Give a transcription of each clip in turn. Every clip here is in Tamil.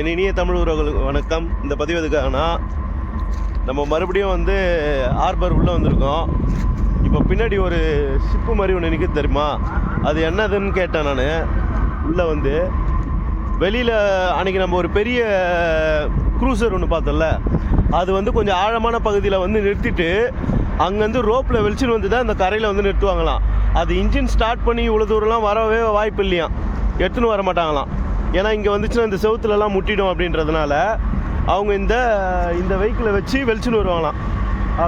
என் இனிய தமிழ் உறவுகளுக்கு வணக்கம். இந்த பதிவு எதுக்காகனா நம்ம மறுபடியும் வந்து ஹார்பர் உள்ளே வந்திருக்கோம். இப்போ பின்னாடி ஒரு ஷிப்பு மாதிரி ஒன்று நிற்குது தெரியுமா? அது என்னதுன்னு கேட்டேன் நான். உள்ளே வந்து வெளியில் அன்றைக்கி நம்ம ஒரு பெரிய க்ரூசர் ஒன்று பார்த்தோம்ல. அது வந்து கொஞ்சம் ஆழமான பகுதியில் வந்து நிறுத்திட்டு அங்கேருந்து ரோப்பில் வெளிச்சுன்னு வந்து தான் அந்த கரையில் வந்து நிறுத்துவாங்களாம். அது இன்ஜின் ஸ்டார்ட் பண்ணி இவ்வளோ தூரம்லாம் வரவே வாய்ப்பு இல்லையாம். எடுத்துன்னு வர மாட்டாங்களாம். ஏன்னா இங்கே வந்துச்சுன்னா இந்த செவுத்துலலாம் முட்டிடும் அப்படின்றதுனால அவங்க இந்த இந்த வெஹிக்கிளை வச்சு வெளிச்சுன்னு வருவாங்களாம்.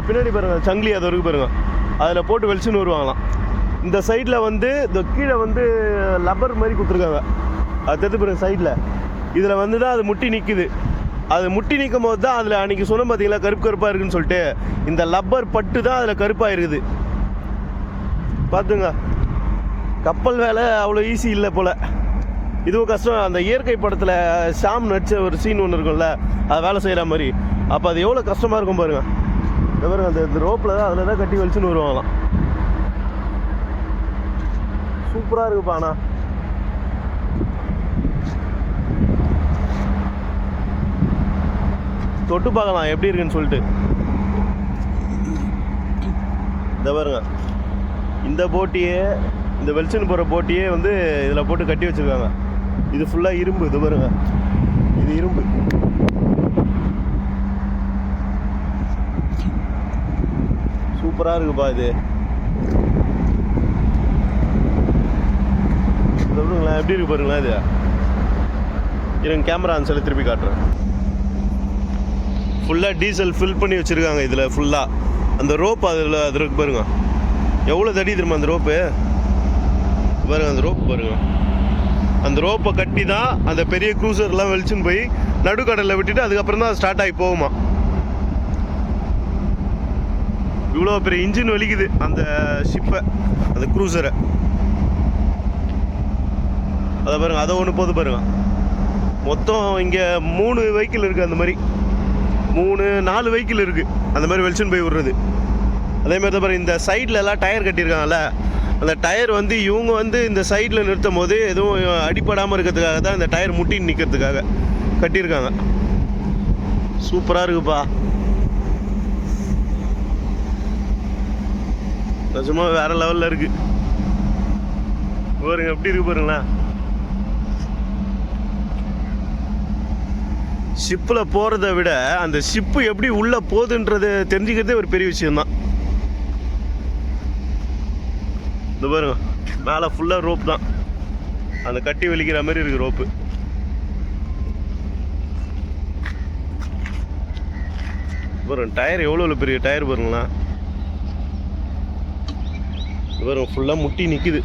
பின்னாடி பாருங்கள் சங்கிலி அது வரைக்கும் பாருங்கள் அதில் போட்டு வெளிச்சுன்னு வருவாங்களாம். இந்த சைடில் வந்து இந்த கீழே வந்து லப்பர் மாதிரி கொடுத்துருக்காங்க. அது தெரிஞ்சு பாருங்கள் சைடில் இதில் வந்து தான் அது முட்டி நிற்குது அது முட்டி நிற்கும் போது தான் அதில் அன்றைக்கி சொன்ன பார்த்தீங்களா கருப்பு கருப்பாக இருக்குன்னு சொல்லிட்டு இந்த லப்பர் பட்டு தான் அதில் கருப்பாக இருக்குது பார்த்துங்க கப்பல் வேலை அவ்வளோ ஈஸி இல்லை போல். இதுவும் கஷ்டம். அந்த இயற்கை படத்தில் ஷாம் நடித்த ஒரு சீன் ஒன்று இருக்கும்ல அது வேலை செய்கிற மாதிரி. அப்போ அது எவ்வளோ கஷ்டமாக இருக்கும் பாருங்க. இந்த பாருங்க அந்த இந்த ரோப்பில் தான் அதில் தான் கட்டி வலிச்சுன்னு வருவாங்களாம். சூப்பராக இருக்குப்பா அண்ணா. தொட்டு பார்க்கலாம் எப்படி இருக்குன்னு சொல்லிட்டு. இந்த பாருங்க. இந்த போட்டியே இந்த வெளிச்சன் போகிற போட்டியே வந்து இதில் போட்டு கட்டி வச்சுருக்காங்க. இது ஃபுல்லாக இரும்பு இது பாருங்க. இது இரும்பு. சூப்பராக இருக்குப்பா இது. சொல்லுங்களேன் எப்படி இருக்கு பாருங்களேன் இது? இருங்க கேமரா அந்த சொல்லி திருப்பி காட்டுறேன். ஃபுல்லாக டீசல் ஃபில் பண்ணி வச்சுருக்காங்க இதில் ஃபுல்லாக அந்த ரோப் அதில் அது இருக்கு பாருங்க. எவ்வளோ தடி திரும்ப அந்த ரோப்பு பாருங்க அந்த ரோப் பாருங்க. அந்த ரோப்பை கட்டி தான் அந்த பெரிய க்ரூசர்லாம் வெளிச்சுன்னு போய் நடுக்கடலில் விட்டுட்டு அதுக்கப்புறம் தான் ஸ்டார்ட் ஆகி போகுமா? இவ்வளோ பெரிய இன்ஜின் வலிக்குது அந்த ஷிப்பை அந்த க்ரூசரை அதை பாருங்க அதை ஒன்று போது பாருங்க. மொத்தம் இங்கே மூணு வெஹிக்கிள் இருக்குது அந்த மாதிரி. மூணு நாலு வெஹிக்கிள் இருக்குது அந்த மாதிரி வெளிச்சுன்னு போய் விடுறது. அதே மாதிரி தான் பாருங்க இந்த சைடில் எல்லாம் டயர் கட்டியிருக்காங்கல்ல அந்த டயர் வந்து இவங்க வந்து இந்த சைடில் நிறுத்தும் போது எதுவும் அடிப்படாமல் இருக்கிறதுக்காக தான் இந்த டயர் முட்டி நிற்கிறதுக்காக கட்டியிருக்காங்க. சூப்பராக இருக்குப்பா. நிஜமாக வேற லெவலில் இருக்கு. பாருங்க எப்படி இருக்கு பாருங்களேன் ஷிப்பில் போகிறத விட அந்த ஷிப்பு எப்படி உள்ளே போகுதுன்றதை தெரிஞ்சுக்கிறதே ஒரு பெரிய விஷயம்தான். இந்த பாருங்க மேலே ஃபுல்லாக ரோப் தான். அந்த கட்டி வலிக்கிற மாதிரி இருக்குது ரோப்பு பாருங்க டயர் எவ்வளோ பெரிய டயர் பாருங்களேன். இது பாருங்க ஃபுல்லாக முட்டி நிற்கிது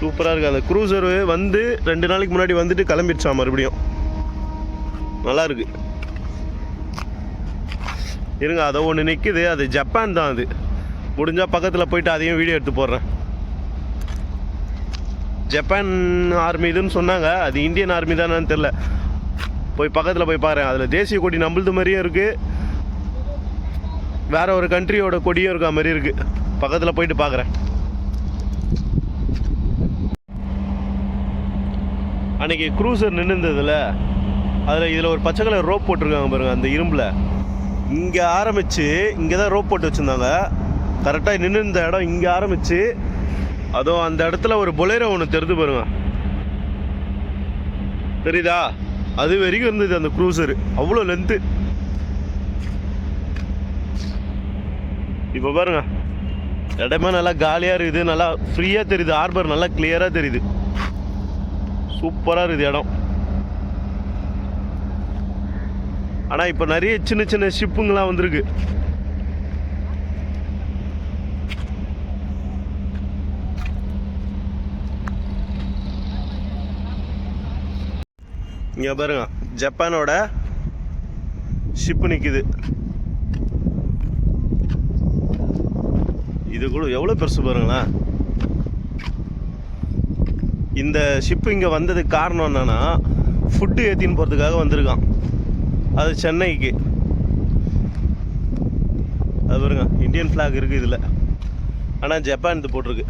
சூப்பராக இருக்குது அந்த க்ரூசர் வந்து ரெண்டு நாளைக்கு முன்னாடி வந்துட்டு கிளம்பிடுச்சான் மறுபடியும். நல்லா இருக்குது இருங்க அதை ஒன்று நிற்குது அது ஜப்பான் தான் அது. முடிஞ்சால் பக்கத்தில் போயிட்டு அதையும் வீடியோ எடுத்து போடுறேன். ஜப்பான் ஆர்மி இதுன்னு சொன்னாங்க. அது இந்தியன் ஆர்மி தானான்னு தெரில போய் பக்கத்தில் போய் பாரு. அதில் தேசிய கொடி நம்மளது மாதிரியும் இருக்குது வேற ஒரு கண்ட்ரியோட கொடியும் இருக்கா மாதிரி இருக்குது பக்கத்தில் போயிட்டு பார்க்குறேன் அன்னைக்கு க்ரூசர் நின்றுந்ததில் அதில் இதில் ஒரு பச்சை கலர் ரோப் போட்டிருக்காங்க பாருங்கள் அந்த இரும்பில். இங்கே ஆரம்பித்து இங்கே தான் ரோப் போட்டு வச்சுருந்தாங்க. கரெக்டாக நின்று இருந்த இடம் இங்கே ஆரம்பித்து அதுவும் அந்த இடத்துல ஒரு பொலேரோ ஒன்று தெரிந்து பாருங்க. தெரியுதா? அது வரைக்கும் இருந்தது அந்த க்ரூசரு அவ்வளோ லென்த்து இப்போ பாருங்க. இடமே நல்லா காலியாக இருக்குது நல்லா ஃப்ரீயாக தெரியுது ஹார்பர் நல்லா கிளியராக தெரியுது. சூப்பராக இருக்குது இடம். ஆனால் இப்போ நிறைய சின்ன சின்ன ஷிப்புங்கெலாம் வந்திருக்கு. இங்கே பாருங்க ஜப்பானோட ஷிப்பு நிற்கிது இது கூட எவ்வளோ பெருசு பாருங்களேன். இந்த ஷிப்பு இங்கே வந்ததுக்கு காரணம் என்னென்னா ஃபுட்டு ஏற்றின்னு போகிறதுக்காக வந்திருக்கான். அது சென்னைக்கு. அது பாருங்க இந்தியன் ஃப்ளாக் இருக்குது இதில். ஆனால் ஜப்பான் இது போட்டிருக்கு.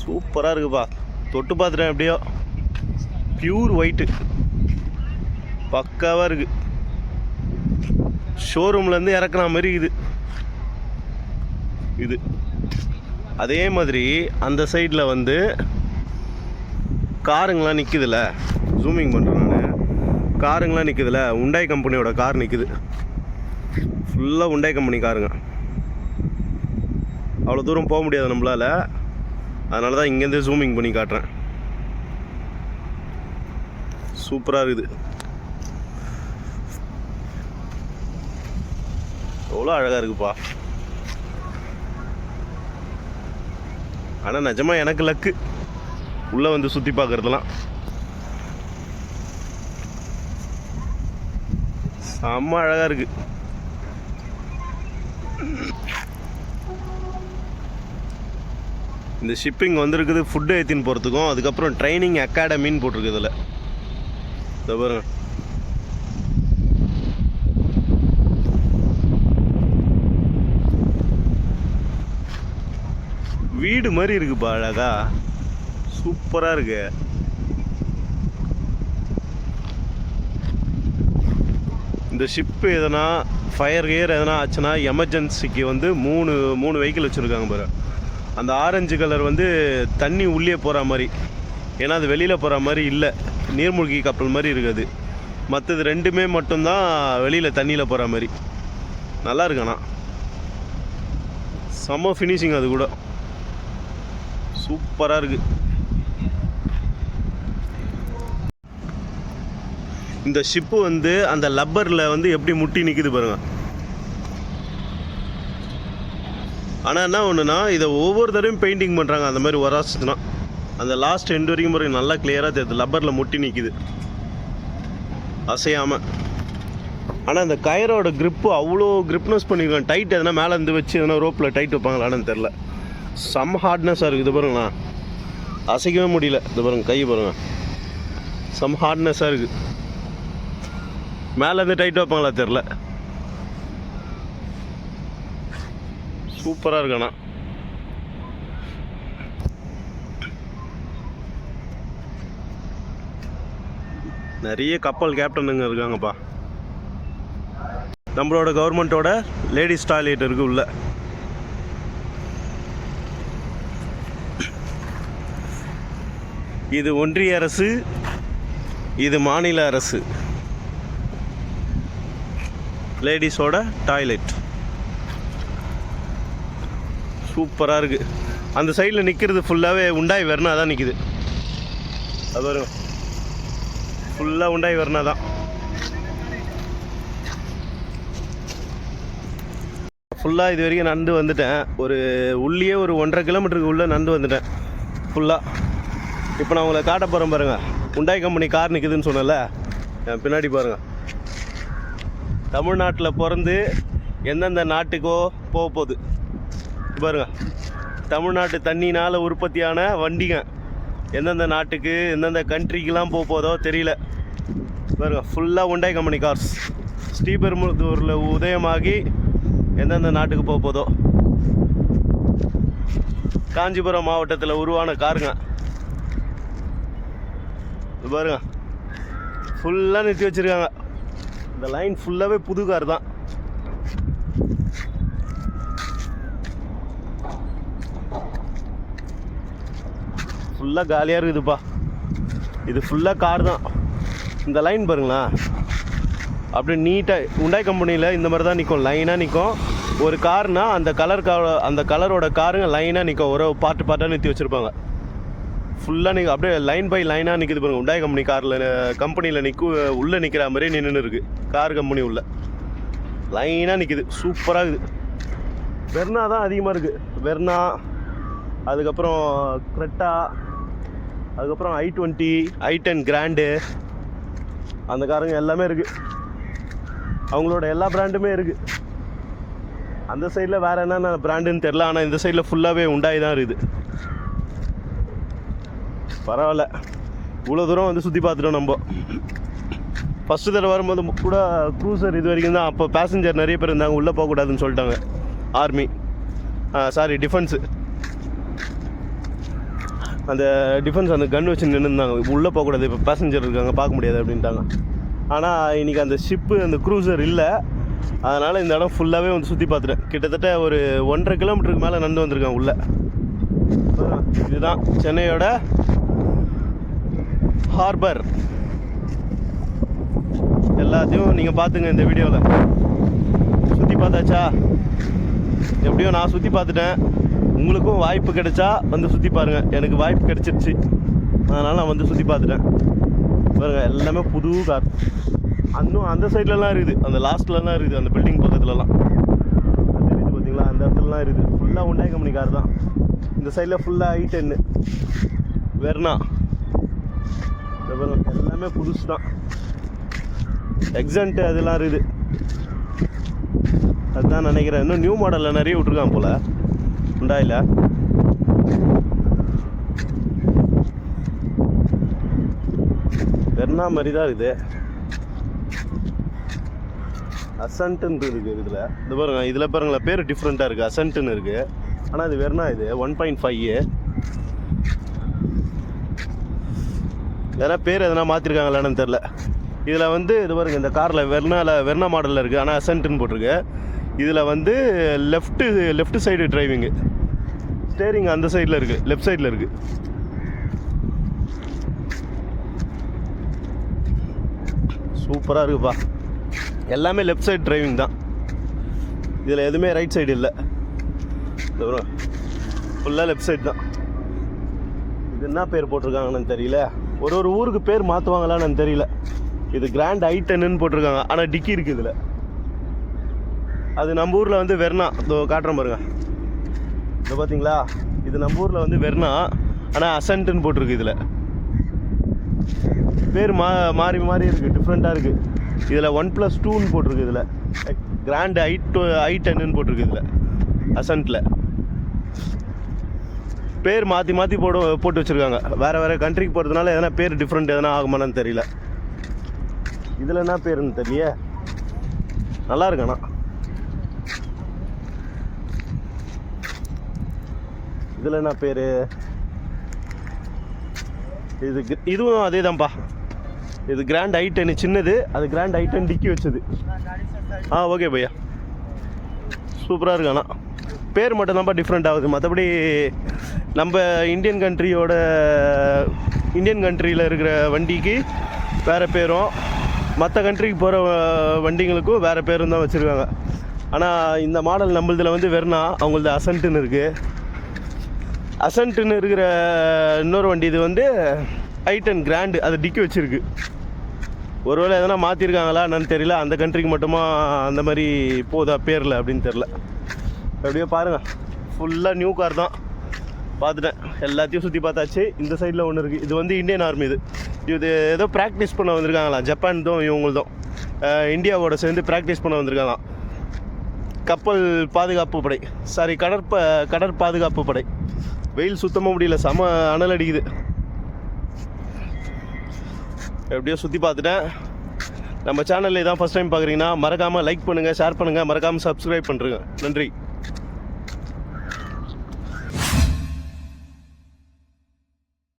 சூப்பராக இருக்குப்பா. தொட்டு பார்த்துட்டேன் எப்படியோ. பியூர் ஒயிட்டு பக்காவாக இருக்குது ஷோரூம்லேருந்து இறக்குற மாதிரி இது. இது. அதே மாதிரி அந்த சைடில் வந்து காருங்களாம் நிற்கிதுல ஜூமிங் பண்ணுறேன் காருங்களாம் நிற்குதுல்ல உண்டாய் கம்பெனியோட கார் நிற்குது ஃபுல்லாக உண்டாய் கம்பெனி காருங்க. அவ்வளோ தூரம் போக முடியாது நம்மளால். அதனால தான் இங்கேருந்து ஜூமிங் பண்ணி காட்டுறேன். சூப்பராக இருக்குது. எவ்வளோ அழகாக இருக்குப்பா. ஆனால் நிஜமாக எனக்கு லக்கு உள்ளே வந்து சுற்றி பார்க்குறதுலாம். செம்ம அழகாக இருக்கு. இந்த ஷிப்பிங் வந்திருக்குது ஃபுட்டு ஏற்றின்னு போகிறதுக்கும் அதுக்கப்புறம் ட்ரைனிங் அகாடமின்னு போட்டிருக்கு இதில். இதை பாருங்க. வீடு மாதிரி இருக்குப்பா அழகா. சூப்பராக இருக்குது இந்த ஷிப்பு எதனா ஃபயர் கியர் எதனா ஆச்சுன்னா எமர்ஜென்சிக்கு வந்து மூணு மூணு வெஹிக்கிள் வச்சுருக்காங்க பாரு. அந்த ஆரஞ்சு கலர் வந்து தண்ணி உள்ளே போகிற மாதிரி. ஏன்னா அது வெளியில் போகிற மாதிரி இல்லை. நீர்மூழ்கி கப்பல் மாதிரி இருக்குது. மற்றது ரெண்டுமே மட்டும்தான் வெளியில் தண்ணியில் போகிற மாதிரி. நல்லா இருக்குண்ணா செம்ம ஃபினிஷிங் அது கூட. சூப்பராக இருக்குது இந்த ஷிப்பு வந்து அந்த லப்பரில் வந்து எப்படி முட்டி நிற்குது பாருங்க. ஆனால் என்ன ஒன்றுனா இதை ஒவ்வொரு தடவையும் பெயிண்டிங் பண்ணுறாங்க அந்த மாதிரி ஒரு வருஷத்துனா அந்த லாஸ்ட் எண்ட் வரைக்கும் பாருங்க நல்லா கிளியராக தெரியுது லப்பரில் முட்டி நிற்குது அசையாமல் ஆனால் அந்த கயரோட கிரிப்பு அவ்வளோ கிரிப்னஸ் பண்ணியிருக்காங்க டைட் எதனா மேலே இருந்து வச்சு எதனா ரோப்பில் டைட் வைப்பாங்களான்னு தெரில செம்ம ஹார்ட்னஸாக இருக்குது இது பாருங்களா அசைக்கவே முடியல. இது பாருங்க கை பாருங்க. சம் ஹார்ட்னஸாக இருக்குது மேலேருந்து டைட் வைப்பாங்களா தெரில சூப்பராக இருக்கண்ணா நிறைய கப்பல் கேப்டனுங்க இருக்காங்கப்பா. நம்மளோட கவர்மெண்ட்டோட லேடிஸ் டாய்லெட் இருக்கு உள்ள. இது ஒன்றிய அரசு இது மாநில அரசு. லேடிஸோட டாய்லெட். சூப்பராக இருக்குது அந்த சைடில் நிற்கிறது ஃபுல்லாகவே உண்டாய் வெர்னா தான் நிற்கிது அது வரும் ஃபுல்லாக உண்டாய் வெர்னா தான். ஃபுல்லாக இது வரைக்கும் நடந்து வந்துட்டேன். ஒரு உள்ளே ஒரு ஒன்றரை கிலோமீட்டருக்கு உள்ளே நடந்து வந்துட்டேன். ஃபுல்லாக இப்போ நான் உங்களை காட்ட போகிறேன் பாருங்கள் உண்டாய் கம்பெனி கார் நிற்குதுன்னு சொன்னேன்ல. என் பின்னாடி பாருங்கள் தமிழ்நாட்டில் பிறந்து எந்தெந்த நாட்டுக்கோ போக போகுது. பாருங்க. தமிழ்நாட்டு தண்ணினால் உற்பத்தியான வண்டிங்க எந்தெந்த நாட்டுக்கு எந்தெந்த கண்ட்ரிக்கெலாம் போக போதோ தெரியல. பாருங்க. ஃபுல்லாக உண்டாய் கம்பெனி கார்ஸ் ஸ்ரீபெரும்புதூரில் உதயமாகி எந்தெந்த நாட்டுக்கு போக போதோ. காஞ்சிபுரம் மாவட்டத்தில் உருவான காருங்க. பாருங்க. ஃபுல்லாக நிறுத்தி வச்சுருக்காங்க. இந்த லைன் ஃபுல்லாகவே புது கார் தான். ஃபுல்லாக காலியாக இருக்குதுப்பா. இது ஃபுல்லாக கார் தான். இந்த லைன் பாருங்களேன் அப்படியே நீட்டாக உண்டாய் கம்பெனியில் இந்த மாதிரி தான் நிற்கும் லைனாக நிற்கும் ஒரு கார்னால் அந்த கலர் அந்த கலரோட காருங்க லைனாக நிற்கும் ஒரு பார்ட்டு பார்ட்டாக நிறுத்தி வச்சுருப்பாங்க. ஃபுல்லாக நிற்கும் அப்படியே லைன் பை லைனாக நிற்கிது பாருங்கள் உண்டாய் கம்பெனி காரில் கம்பெனியில் நிற்கும் உள்ளே நிற்கிற மாதிரி நின்றுன்னு இருக்குது கார் கம்பெனி உள்ள. லைனாக நிற்கிது சூப்பராக இருக்குது. வெர்னா தான் அதிகமாக இருக்குது வெர்னா அதுக்கப்புறம் க்ரெட்டா அதுக்கப்புறம் I twenty I ten grand அந்த காருங்க எல்லாமே இருக்குது அவங்களோட எல்லா பிராண்டுமே இருக்குது அந்த சைடில் வேறு என்னென்ன பிராண்டுன்னு தெரில ஆனால் இந்த சைடில் ஃபுல்லாகவே உண்டாகி தான் இருக்குது. பரவாயில்ல. இவ்வளோ தூரம் வந்து சுற்றி பார்த்துட்டோம் நம்ம. ஃபஸ்ட்டு தடவை வரும்போது கூட க்ரூசர் இது வரைக்கும் தான். அப்போ பேசஞ்சர் நிறைய பேர் இருந்தாங்க. உள்ளே போகக்கூடாதுன்னு சொல்லிட்டாங்க. ஆர்மி சாரி டிஃபென்ஸு அந்த டிஃபென்ஸ் அந்த கன் வச்சு நின்றுருந்தாங்க உள்ளே போகக்கூடாது இப்போ பேசஞ்சர் இருக்காங்க. பார்க்க முடியாது அப்படின்ட்டாங்க. ஆனால் இன்றைக்கி அந்த ஷிப்பு அந்த க்ரூசர் இல்லை. அதனால் இந்த இடம் ஃபுல்லாகவே வந்து சுற்றி பார்த்துட்டேன். கிட்டத்தட்ட ஒரு ஒன்றரை கிலோமீட்டருக்கு மேலே நடந்து வந்திருக்கேன் உள்ளே. இதுதான் சென்னையோட ஹார்பர் எல்லாத்தையும் நீங்கள் பார்த்துங்க இந்த வீடியோவில் சுற்றி பார்த்தாச்சா? எப்படியோ நான் சுற்றி பார்த்துட்டேன். உங்களுக்கும் வாய்ப்பு கிடைச்சா வந்து சுற்றி பாருங்கள் எனக்கு வாய்ப்பு கிடைச்சிருச்சு. அதனால் நான் வந்து சுற்றி பார்த்துட்டேன். பாருங்கள் எல்லாமே புது கார். இன்னும் அந்த சைட்லலாம் இருக்குது. அந்த லாஸ்ட்லலாம் இருக்குது. அந்த பில்டிங் பக்கத்துலலாம். தெரியுது பார்த்தீங்களா அந்த இடத்துலலாம் இருக்குது. ஃபுல்லாக உண்டாய் கம்பெனி கார் தான். இந்த சைடில் ஃபுல்லாக ஐ டென்னு வெர்னா எல்லாமே புதுசு தான். எக்ஸன்ட்டு அதெல்லாம் இருக்குது. அதுதான் நினைக்கிறேன். இன்னும் நியூ மாடலில் நிறைய விட்ருக்கான் போல். உண்டாயில் வெர்னா மாதிரி தான் இருக்குது. அசன்ட்டுன்னு இருக்குது இதில். இது பாருங்க இதில் பாருங்களேன் பேர் டிஃப்ரெண்ட்டாக இருக்குது அசன்ட்டுன்னு இருக்குது ஆனால் இது வெர்னா இது. ஒன் பாயிண்ட் ஃபைவ் எதனா பேர் எதனா மாற்றிருக்காங்களான்னு தெரில இதில் வந்து இது பாருங்க இந்த காரில் வெர்னாவில் வெர்னா மாடலில் இருக்குது ஆனால் அசன்ட்டுன்னு போட்டிருக்கு. இதில் வந்து left left side driving steering அந்த சைடில் இருக்குது லெஃப்ட் சைடில் இருக்குது சூப்பராக இருக்குப்பா. எல்லாமே லெஃப்ட் சைடு டிரைவிங் தான். இதில் எதுவுமே ரைட் சைடு இல்லை. ஃபுல்லாக லெஃப்ட் சைடு தான். இது என்ன பேர் போட்டிருக்காங்கன்னு தெரியல. ஒரு ஒரு ஊருக்கு பேர் மாற்றுவாங்களான்னு தெரியல. இது கிராண்ட் ஐ டென்னு போட்டிருக்காங்க. ஆனால் டிக்கி இருக்குது இதில். அது நம்ம ஊரில் வந்து வெர்னா இதோ காட்டுறேன் பாருங்க. இதோ பார்த்தீங்களா இது நம்ம ஊரில் வந்து வெர்னா ஆனால் அசன்ட்டுன்னு போட்டிருக்கு இதில். பேர் மா மாறி மாறி இருக்குது டிஃப்ரெண்ட்டாக இருக்குது இதில் ஒன் ப்ளஸ் டூன்னு போட்டிருக்கு இதில். கிராண்ட் ஐ டூ ஐ டென்னு போட்டிருக்கு இதில். அசன்ட்டில் பேர் மாற்றி மாற்றி போட போட்டு வச்சுருக்காங்க. வேறு வேறு கண்ட்ரிக்கு போகிறதுனால எதனா பேர் டிஃப்ரெண்ட் எதனா ஆகுமான்னு தெரியல. இதில் என்ன பேருன்னு தெரியல நல்லா இருக்கண்ணா இதில் என்ன பேர்? இது இதுவும் அதே தான்ப்பா இது கிராண்ட் ஐ டென் சின்னது அது கிராண்ட் ஐ டென் டிக்கி வச்சது. ஆ ஓகே பையா. சூப்பராக இருக்கு பேர் பேர் மட்டும்தான்ப்பா டிஃப்ரெண்ட் ஆகுது. மற்றபடி நம்ம இந்தியன் கண்ட்ரியோட இந்தியன் கண்ட்ரியில் இருக்கிற வண்டிக்கு வேறு பேரும். மற்ற கண்ட்ரிக்கு போகிற வண்டிங்களுக்கும் வேறு பேரும் தான் வச்சுருக்காங்க. ஆனால் இந்த மாடல் நம்மளதில் வந்து வெறுனா அவங்களது அசன்ட்டுன்னு இருக்குது அசன்ட்டுன்னு இருக்கிற இன்னொரு வண்டி இது வந்து ஐட்டன் கிராண்டு அது டிக்கி வச்சுருக்கு. ஒருவேளை எதனா மாற்றிருக்காங்களா என்னன்னு தெரியல அந்த கண்ட்ரிக்கு மட்டுமா அந்த மாதிரி போதா பேரில் அப்படின்னு தெரில அப்படியே பாருங்கள் ஃபுல்லாக நியூ கார் தான். பார்த்துட்டேன். எல்லாத்தையும் சுற்றி பார்த்தாச்சு. இந்த சைடில் ஒன்று இருக்குது இது வந்து இந்தியன் ஆர்மி இது. இது ஏதோ ப்ராக்டிஸ் பண்ண வந்திருக்காங்களாம். ஜப்பான் தான் இவங்களுதும் இந்தியாவோட சேர்ந்து ப்ராக்டிஸ் பண்ண வந்திருக்காங்களாம். கப்பல் பாதுகாப்பு படை. சாரி கடற்ப கடற் பாதுகாப்பு படை. வெயில் சுத்தமாக முடியல செம அனல் அடிக்குது. எப்படியோ சுற்றி பார்த்துட்டேன். நம்ம சேனலில் தான் ஃபஸ்ட் டைம் பார்க்குறீங்கன்னா மறக்காமல் லைக் பண்ணுங்கள் ஷேர் பண்ணுங்கள் மறக்காமல் சப்ஸ்கிரைப் பண்ணுறேங்க நன்றி.